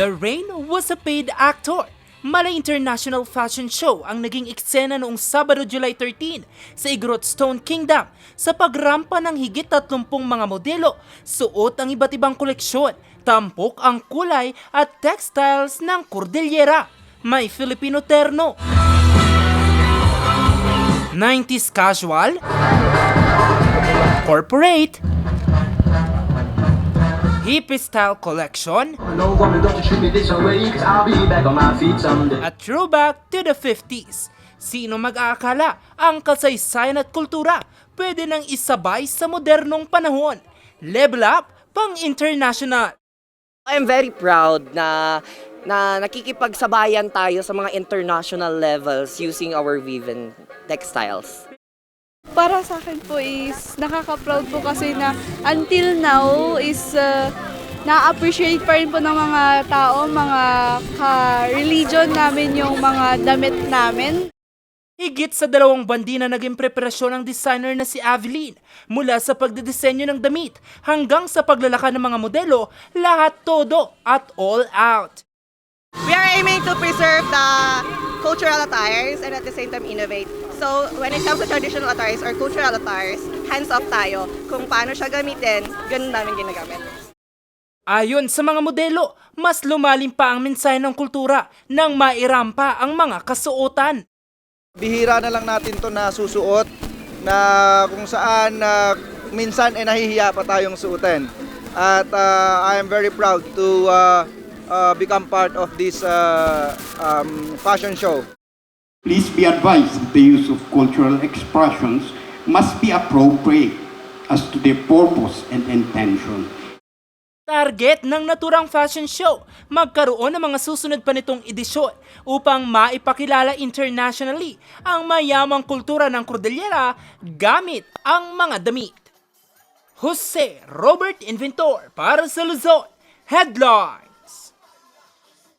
The Rain was a paid actor. Malay International Fashion Show ang naging eksena noong Sabado, July 13 sa Stone Kingdom sa pagrampa ng higit 30 mga modelo. Suot ang iba't ibang koleksyon, tampok ang kulay at textiles ng Cordillera. May Filipino terno, 90s casual, corporate, my feet someday. at throwback to the 50s. Sino mag-aakala ang kasaysayan at kultura pwede nang isabay sa modernong panahon? Level up pang international. I'm very proud na na nakikipagsabayan tayo sa mga international levels using our Viven textiles. Para sa akin po is nakaka-proud po kasi na until now is uh, na-appreciate pa rin po ng mga tao, mga ka-religion namin yung mga damit namin. Higit sa dalawang bandi na naging preparasyon ng designer na si Aveline mula sa pagdidisenyo ng damit hanggang sa paglalaka ng mga modelo, lahat todo at all out. We are aiming to preserve the cultural attires and at the same time innovate. So when it comes to traditional attires or cultural attires, hands off tayo. Kung paano siya gamitin, ganun namin ginagamit. Ayon sa mga modelo, mas lumalim pa ang mensahe ng kultura nang mairampa ang mga kasuotan. bihira na lang natin to na susuot na kung saan na minsan ay nahihiya pa tayong suotin. At uh, I am very proud to uh, uh, become part of this uh, um, fashion show. Please be advised that the use of cultural expressions must be appropriate as to their purpose and intention. Target ng naturang fashion show, magkaroon ng mga susunod pa nitong edisyon upang maipakilala internationally ang mayamang kultura ng Cordillera gamit ang mga damit. Jose Robert Inventor para sa Luzon. Headline!